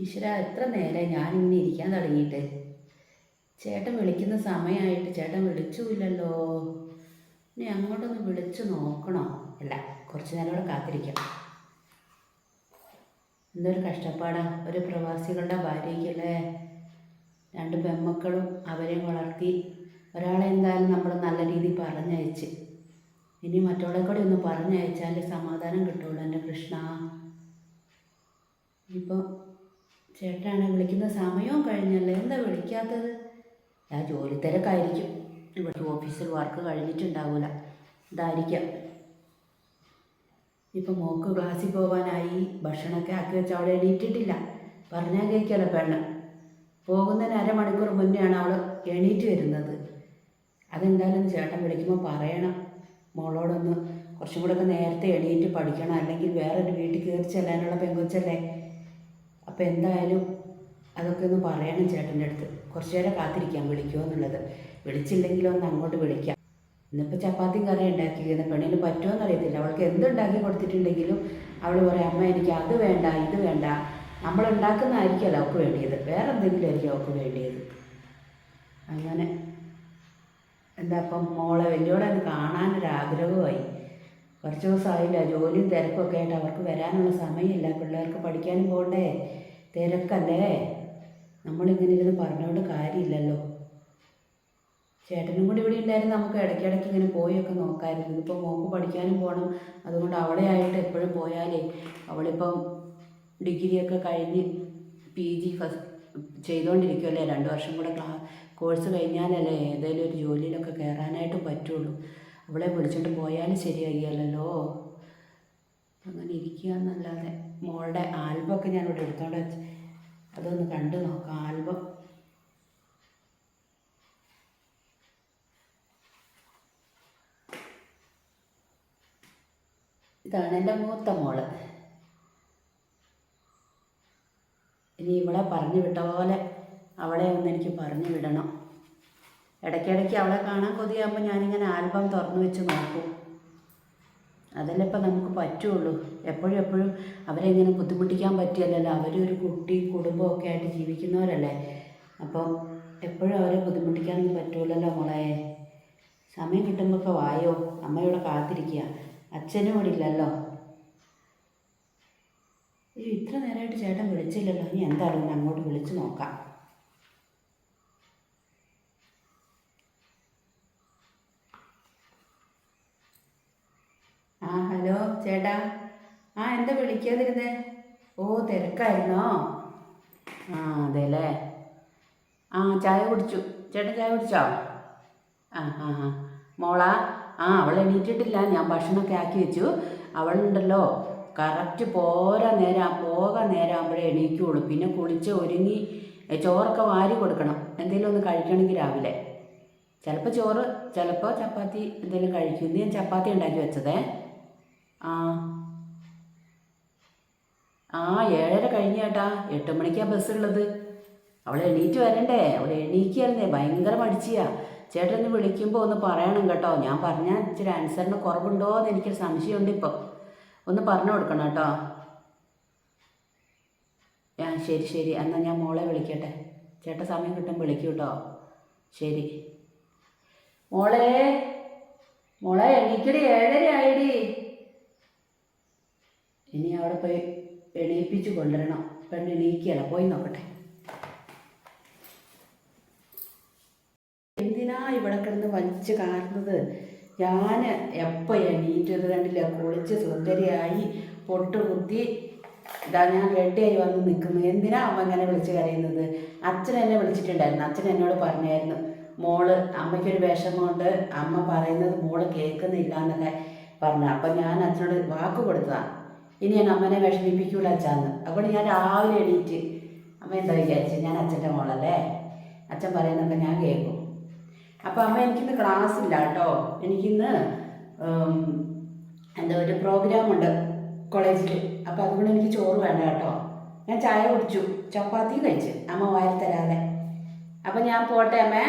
ഈശ്വര എത്ര നേരം ഇന്ന് ഇരിക്കാൻ തുടങ്ങിയിട്ട്? ചേട്ടൻ വിളിക്കുന്ന സമയമായിട്ട് ചേട്ടൻ വിളിച്ചുമില്ലല്ലോ ഇനി അങ്ങോട്ടൊന്ന് വിളിച്ചു നോക്കണോ? അല്ല കുറച്ച് നേരം കൂടെ കാത്തിരിക്കാം. എന്തൊരു കഷ്ടപ്പാടാ ഒരു പ്രവാസികളുടെ ഭാര്യയ്ക്കല്ലേ രണ്ട് പെമ്മക്കളും അവരെയും വളർത്തി ഒരാളെ എന്തായാലും നമ്മൾ നല്ല രീതിയിൽ പറഞ്ഞയച്ച്. ഇനി മറ്റുള്ള കൂടി ഒന്ന് പറഞ്ഞയച്ചാൽ സമാധാനം കിട്ടുള്ളൂ എന്റെ കൃഷ്ണ. ഇപ്പോൾ ചേട്ടനാണ് വിളിക്കുന്ന സമയവും കഴിഞ്ഞല്ലേ. എന്താ വിളിക്കാത്തത്? ആ ജോലി തിരക്കായിരിക്കും. ഇവിടെ ഓഫീസിൽ വർക്ക് കഴിഞ്ഞിട്ടുണ്ടാവൂല. ഇതായിരിക്കാം. ഇപ്പം മോക്ക് ക്ലാസ്സിൽ പോകാനായി ഭക്ഷണമൊക്കെ ആക്കി വെച്ച് അവളെ എണീറ്റിട്ടില്ല. പറഞ്ഞാൽ കേൾക്കല പെണ്ണ്. പോകുന്നതിന് അരമണിക്കൂർ മുന്നെയാണ് അവൾ എണീറ്റ് വരുന്നത്. അതെന്തായാലും ചേട്ടൻ വിളിക്കുമ്പോൾ പറയണം. മോളോടൊന്ന് കുറച്ചും കൂടെ ഒക്കെ നേരത്തെ എണീറ്റ് പഠിക്കണം. അല്ലെങ്കിൽ വേറൊരു വീട്ടിൽ കയറി ചെല്ലാനുള്ള പെങ്കൊച്ചല്ലേ? അപ്പോൾ എന്തായാലും അതൊക്കെ ഒന്ന് പറയണം ചേട്ടന്റെ അടുത്ത്. കുറച്ച് നേരം കാത്തിരിക്കാം വിളിക്കുമോ എന്നുള്ളത്. വിളിച്ചില്ലെങ്കിലും ഒന്ന് അങ്ങോട്ട് വിളിക്കാം. ഇന്നിപ്പോൾ ചപ്പാത്തി കറി ഉണ്ടാക്കിയത് പെണ്ണിന് പറ്റുമോ എന്നറിയത്തില്ല അവൾക്ക് എന്തുണ്ടാക്കി കൊടുത്തിട്ടുണ്ടെങ്കിലും അവൾ പറയും അമ്മ എനിക്ക് അത് വേണ്ട ഇത് വേണ്ട. നമ്മൾ ഉണ്ടാക്കുന്നതായിരിക്കുമല്ലോ അവൾക്ക് വേണ്ടിയത്. വേറെ എന്തെങ്കിലും ആയിരിക്കും അവൾക്ക് വേണ്ടിയത്? അങ്ങനെ എന്താ അപ്പം മോളെ വലിയോടെ അത് കാണാനൊരാഗ്രഹമായി. കുറച്ച് ദിവസമായില്ല? ജോലിയും തിരക്കൊക്കെ ആയിട്ട് അവർക്ക് വരാനുള്ള സമയമില്ല. പിള്ളേർക്ക് പഠിക്കാനും പോകണ്ടേ തിരക്കല്ലേ? നമ്മളിങ്ങനെ ഇരുന്ന് പറഞ്ഞുകൊണ്ട് കാര്യമില്ലല്ലോ. ചേട്ടനും കൂടി ഇവിടെ ഉണ്ടായിരുന്നു. നമുക്ക് ഇടയ്ക്കിടയ്ക്ക് ഇങ്ങനെ പോയൊക്കെ നോക്കാമായിരുന്നു ഇതിപ്പോൾ മോക്ക് പഠിക്കാനും പോകണം അതുകൊണ്ട് അവളെ ആയിട്ട് എപ്പോഴും പോയാലേ അവളിപ്പം ഡിഗ്രിയൊക്കെ കഴിഞ്ഞ് പി ജി ഫസ്റ്റ് ചെയ്തുകൊണ്ടിരിക്കുമല്ലേ രണ്ട് വർഷം കൂടെ ക്ലാ കോഴ്സ് കഴിഞ്ഞാലല്ലേ ഏതെങ്കിലും ഒരു ജോലിയിലൊക്കെ കയറാനായിട്ട് പറ്റുള്ളൂ. അവളെ വിളിച്ചിട്ട് പോയാലും ശരിയായില്ലല്ലോ. അങ്ങനെ ഇരിക്കുക എന്നല്ലാതെ മോളുടെ ആൽബമൊക്കെ ഞാനിവിടെ എടുത്തോണ്ട് അതൊന്ന് കണ്ടു നോക്കാം ആൽബം. ഇതാണ് എന്റെ മൂത്ത മോൾ. ഇനി ഇവളെ പറഞ്ഞു വിട്ട പോലെ അവളെ ഒന്ന് എനിക്ക് പറഞ്ഞു വിടണം. ഇടയ്ക്കിടയ്ക്ക് അവളെ കാണാൻ കൊതിയാകുമ്പോൾ ഞാനിങ്ങനെ ആൽബം തുറന്നു വെച്ച് നോക്കും. അതല്ലേ ഇപ്പം നമുക്ക് പറ്റുള്ളൂ. എപ്പോഴും എപ്പോഴും അവരെ ഇങ്ങനെ ബുദ്ധിമുട്ടിക്കാൻ പറ്റിയല്ലല്ലോ അവരൊരു കുട്ടി കുടുംബമൊക്കെ ആയിട്ട് ജീവിക്കുന്നവരല്ലേ? അപ്പോൾ എപ്പോഴും അവരെ ബുദ്ധിമുട്ടിക്കാനൊന്നും പറ്റൂലല്ലോ മോളെ. സമയം കിട്ടുമ്പോഴൊക്കെ വായോ? അമ്മയോടെ കാത്തിരിക്കുക അച്ഛനും ഇവിടെ ഇല്ലല്ലോ. ഇത്ര നേരമായിട്ട് ചേട്ടൻ വിളിച്ചില്ലല്ലോ. ഇനി എന്തായാലും അങ്ങോട്ട് വിളിച്ച് നോക്കാം. ആ ഹലോ ചേട്ടാ. ആ എന്താ വിളിക്കാതിരുന്നേ? ഓ തിരക്കായിരുന്നോ? ആ അതെല്ലേ. ആ ചായ കുടിച്ചു. ചേട്ടൻ ചായ കുടിച്ചോ? ആ ആ ആ. മോളാ ആ അവൾ എണീറ്റിട്ടില്ല. ഞാൻ ഭക്ഷണമൊക്കെ ആക്കി വെച്ചു. അവളുണ്ടല്ലോ. കറക്റ്റ് പോരാ നേരം പോകാൻ നേരം ആകുമ്പോഴേ എണീക്കുള്ളൂ. പിന്നെ കുളിച്ച് ഒരുങ്ങി ചോറൊക്കെ വാരി കൊടുക്കണം. എന്തെങ്കിലും ഒന്ന് കഴിക്കണമെങ്കിൽ രാവിലെ. ചിലപ്പോൾ ചോറ് ചിലപ്പോൾ ചപ്പാത്തി എന്തെങ്കിലും കഴിക്കും. ഇന്ന് ഞാൻ ചപ്പാത്തി ഉണ്ടാക്കി വെച്ചതേ. ആ. ആ ഏഴര കഴിഞ്ഞ ചേട്ടാ എട്ട് മണിക്കാ ബസ്സുള്ളത്. അവൾ എണീറ്റ് വരണ്ടേ. അവൾ എണീക്കായിരുന്നേ. ഭയങ്കര മടിച്ചിയാ. ചേട്ടൻ ഒന്ന് വിളിക്കുമ്പോൾ ഒന്ന് പറയണം കേട്ടോ. ഞാൻ പറഞ്ഞാൽ ഇച്ചിരി ആൻസറിന് കുറവുണ്ടോ എന്ന് എനിക്കൊരു സംശയമുണ്ട് ഇപ്പോൾ ഒന്ന് പറഞ്ഞു കൊടുക്കണം കേട്ടോ. ആ ശരി ശരി. എന്നാൽ ഞാൻ മോളെ വിളിക്കട്ടെ. ചേട്ടൻ സമയം കിട്ടുമ്പോൾ വിളിക്കൂ കേട്ടോ. ശരി. മോളെ മോളെ എണീക്കടി. ഏഴരയായി. ഇനി അവിടെ പോയി എണീപ്പിച്ച് കൊണ്ടുവരണം. പെണ്ണ് എണീക്കുകയല്ല പോയി നോക്കട്ടെ. എന്തിനാ ഇവിടെ കിടന്ന് വലിച്ച് കാർന്നത് ഞാൻ എപ്പോൾ എണീറ്റത് കണ്ടില്ല? കുളിച്ച് സുന്ദരിയായി പൊട്ട് കുത്തി ഇതാ ഞാൻ റെഡിയായി വന്ന് നിൽക്കുന്നു. എന്തിനാ അമ്മ ഇങ്ങനെ വിളിച്ച് കരയുന്നത്? അച്ഛൻ എന്നെ വിളിച്ചിട്ടുണ്ടായിരുന്നു. അച്ഛൻ എന്നോട് പറഞ്ഞായിരുന്നു മോൾ അമ്മയ്ക്കൊരു വിഷമമുണ്ട്. അമ്മ പറയുന്നത് മോൾ കേൾക്കുന്നില്ല എന്നൊക്കെ പറഞ്ഞു. അപ്പം ഞാൻ അച്ഛനോട് വാക്ക് കൊടുത്തതാണ് ഇനി ഞാൻ അമ്മനെ വിഷമിപ്പിക്കൂല അച്ഛാന്ന്. അപ്പോൾ ഞാൻ രാവിലെ എണീറ്റ് അമ്മ എന്താ വിചാരിച്ചു? ഞാൻ അച്ഛന്റെ മോളല്ലേ? അച്ഛൻ പറയുന്നതൊക്കെ ഞാൻ കേൾക്കും. അപ്പോൾ അമ്മ എനിക്കിന്ന് ക്ലാസ് ഇല്ല കേട്ടോ. എനിക്കിന്ന് എന്താ ഒരു പ്രോഗ്രാം ഉണ്ട് കോളേജിൽ അപ്പോൾ അതുകൊണ്ട് എനിക്ക് ചോറ് വേണ്ട കേട്ടോ. ഞാൻ ചായ കുടിച്ചു. ചപ്പാത്തി കഴിച്ച്. അമ്മ വായിൽ തരാതെ. അപ്പം ഞാൻ പോട്ടെ അമ്മേ?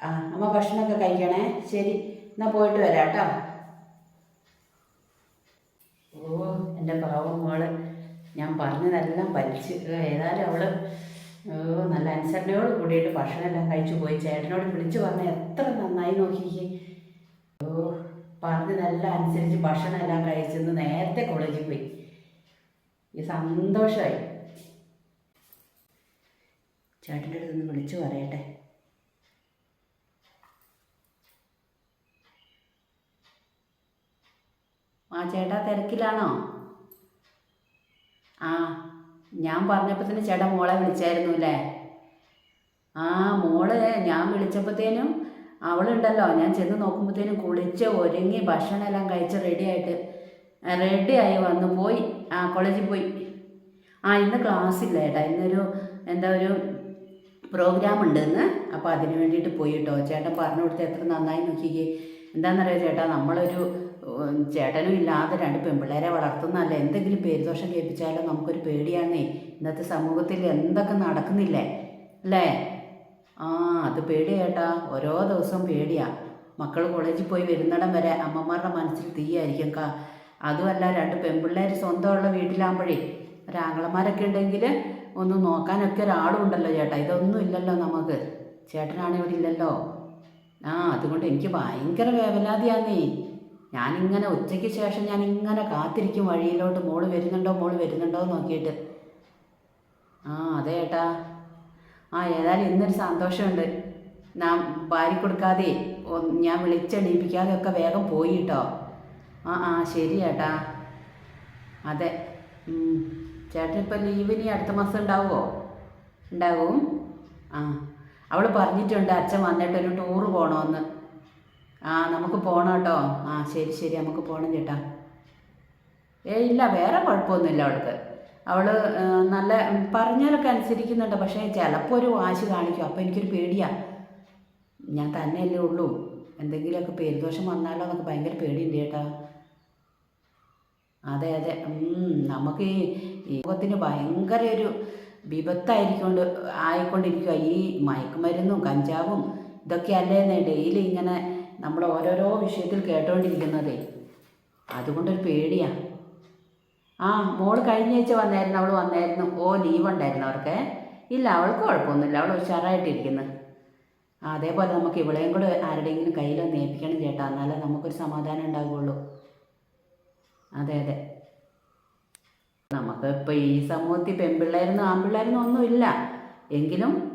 ആ അമ്മ ഭക്ഷണമൊക്കെ കഴിക്കണേ. ശരി. എന്നാൽ പോയിട്ട് വരാം കേട്ടോ ഓ എന്റെ പാവം മോൾ ഞാൻ പറഞ്ഞതെല്ലാം വലിച്ച് ഏതായാലും അവൾ നല്ല അനുസരണയോട് കൂടിയിട്ട് ഭക്ഷണമെല്ലാം കഴിച്ചു പോയി. ചേട്ടനോട് വിളിച്ചു പറഞ്ഞ എത്ര നന്നായി നോക്കിക്കേ. ഓ പറഞ്ഞതെല്ലാം അനുസരിച്ച് ഭക്ഷണം എല്ലാം കഴിച്ചെന്ന് നേരത്തെ കോളേജിൽ പോയി. ഈ സന്തോഷമായി ചേട്ടന്റെ അടുത്ത് നിന്ന് വിളിച്ചു പറയട്ടെ. ആ ചേട്ടാ തിരക്കിലാണോ? ആ ഞാൻ പറഞ്ഞപ്പോൾ തന്നെ ചേട്ടാ മോളെ വിളിച്ചായിരുന്നു അല്ലേ? ആ മോൾ ഞാൻ വിളിച്ചപ്പോഴത്തേനും അവളുണ്ടല്ലോ. ഞാൻ ചെന്ന് നോക്കുമ്പോഴത്തേനും കുളിച്ച് ഒരുങ്ങി ഭക്ഷണം എല്ലാം കഴിച്ച് റെഡിയായിട്ട് റെഡിയായി വന്നു പോയി. ആ കോളേജിൽ പോയി. ആ ഇന്ന് ക്ലാസ് ഇല്ല ചേട്ടാ. ഇന്നൊരു എന്താ ഒരു പ്രോഗ്രാം ഉണ്ട് ഇന്ന്. അപ്പോൾ അതിന് വേണ്ടിയിട്ട് പോയിട്ടോ ചേട്ടൻ പറഞ്ഞു കൊടുത്ത് എത്ര നന്നായി നോക്കിക്കേ. എന്താണെന്നറിയാം ചേട്ടാ? നമ്മളൊരു ചേട്ടനും ഇല്ലാതെ രണ്ട് പെൺപിള്ളേരെ വളർത്തുന്നതല്ല? എന്തെങ്കിലും പേരുദോഷം കേൾപ്പിച്ചാലോ നമുക്കൊരു പേടിയാണേ ഇന്നത്തെ സമൂഹത്തിൽ എന്തൊക്കെ നടക്കുന്നില്ലേ? അല്ലേ? ആ അത് പേടിയേട്ടാ. ഓരോ ദിവസവും പേടിയാ. മക്കൾ കോളേജിൽ പോയി വരുന്നിടം വരെ അമ്മമാരുടെ മനസ്സിൽ തീയായിരിക്കും കാ. അതുമല്ല രണ്ട് പെൺപിള്ളേർ സ്വന്തമുള്ള വീട്ടിലാകുമ്പോഴേ ഒരാങ്ങളമാരൊക്കെ ഉണ്ടെങ്കിൽ ഒന്ന് നോക്കാനൊക്കെ ഒരാളും ഉണ്ടല്ലോ ചേട്ടാ. ഇതൊന്നും ഇല്ലല്ലോ നമുക്ക്. ചേട്ടനാണ് ഇവിടെ ഇല്ലല്ലോ. ആ അതുകൊണ്ട് എനിക്ക് ഭയങ്കര വേവലാതിയാന്നേ. ഞാനിങ്ങനെ ഉച്ചയ്ക്ക് ശേഷം ഞാൻ ഇങ്ങനെ കാത്തിരിക്കും വഴിയിലോട്ട് മോൾ വരുന്നുണ്ടോ മോൾ വരുന്നുണ്ടോ നോക്കിയിട്ട്. ആ അതെ ഏട്ടാ. ആ ഏതായാലും ഇന്നൊരു സന്തോഷമുണ്ട്. ഞാൻ വാരി കൊടുക്കാതെ ഞാൻ വിളിച്ചെണീപ്പിക്കാതെ ഒക്കെ വേഗം പോയി കേട്ടോ ആ ആ ശരി ഏട്ടാ. അതെ. ചേട്ടൻ ഇപ്പം ലീവിനി അടുത്ത മാസം ഉണ്ടാവുമോ ഉണ്ടാവും. ആ അവൾ പറഞ്ഞിട്ടുണ്ട് അച്ഛൻ വന്നിട്ടൊരു ടൂറ് പോകണമെന്ന് ആ നമുക്ക് പോകണം കേട്ടോ. ആ ശരി ശരി നമുക്ക് പോകണം ചേട്ടാ. ഏ ഇല്ല വേറെ കുഴപ്പമൊന്നുമില്ല അവൾക്ക്. അവൾ നല്ല പറഞ്ഞാലൊക്കെ അനുസരിക്കുന്നുണ്ട്. പക്ഷേ ചിലപ്പോൾ ഒരു വാശി കാണിക്കും. അപ്പോൾ എനിക്കൊരു പേടിയാ. ഞാൻ തന്നെയല്ലേ ഉള്ളൂ. എന്തെങ്കിലുമൊക്കെ പേരുദോഷം വന്നാലോ എന്നൊക്കെ ഭയങ്കര പേടിയുണ്ട് ചേട്ടാ. അതെ അതെ. നമുക്ക് ഈ യോഗത്തിന് ഭയങ്കര ഒരു വിപത്തായിരിക്കൊണ്ട് ആയിക്കൊണ്ടിരിക്കുക ഈ മയക്കുമരുന്നും കഞ്ചാവും ഇതൊക്കെ അല്ലേ ഡെയിലി ഇങ്ങനെ നമ്മൾ ഓരോരോ വിഷയത്തിൽ കേട്ടോണ്ടിരിക്കുന്നതേ. അതുകൊണ്ടൊരു പേടിയാ. ആ മോൾ കഴിഞ്ഞ ആഴ്ച വന്നായിരുന്നു അവൾ വന്നായിരുന്നു. ഓ ലീവ് ഉണ്ടായിരുന്നു അവർക്ക്. ഇല്ല അവൾക്ക് കുഴപ്പമൊന്നുമില്ല. അവൾ ഉഷാറായിട്ടിരിക്കുന്നു. അതേപോലെ നമുക്ക് ഇവളെയും കൂടെ ആരുടെയെങ്കിലും കയ്യിലൊന്ന് ഏൽപ്പിക്കണം ചേട്ടാ. എന്നാലേ നമുക്കൊരു സമാധാനം ഉണ്ടാകുള്ളൂ അതെ അതെ. നമുക്ക് ഇപ്പോൾ ഈ സമൂഹത്തിൽ പെൺപിള്ളേരെന്നും ആൺപിള്ളേരെന്നും ഒന്നുമില്ല. എങ്കിലും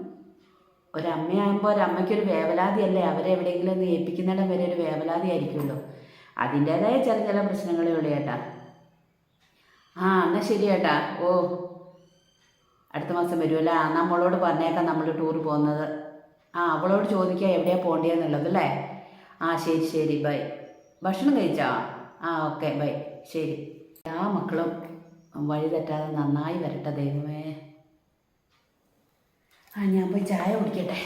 ഒരമ്മയാകുമ്പോൾ ഒരമ്മയ്ക്കൊരു വേവലാതിയല്ലേ? അവരെ എവിടെയെങ്കിലും ഒന്ന് ഏൽപ്പിക്കുന്നിടം വരെ ഒരു വേവലാതി ആയിരിക്കുമല്ലോ അതിന്റേതായ ചില ചില പ്രശ്നങ്ങളേ ഉള്ളൂ ചേട്ടാ ആ എന്നാൽ ശരി ചേട്ടാ ഓ. അടുത്ത മാസം വരുമല്ലോ ആ നമ്മളോട് പറഞ്ഞേക്കാം നമ്മൾ ടൂർ പോകുന്നത്. ആ അവളോട് ചോദിക്കാം എവിടെയാണ് പോകേണ്ടതെന്നുള്ളത് അല്ലേ? ആ ശരി ശരി ബൈ. ഭക്ഷണം കഴിച്ചോ? ആ ഓക്കെ ബൈ. ശരി. എല്ലാ മക്കളും വഴി തെറ്റാതെ നന്നായി വരട്ടെ ദൈവമേ. ആ ഞാൻ പോയി ചായ കുടിക്കട്ടെ.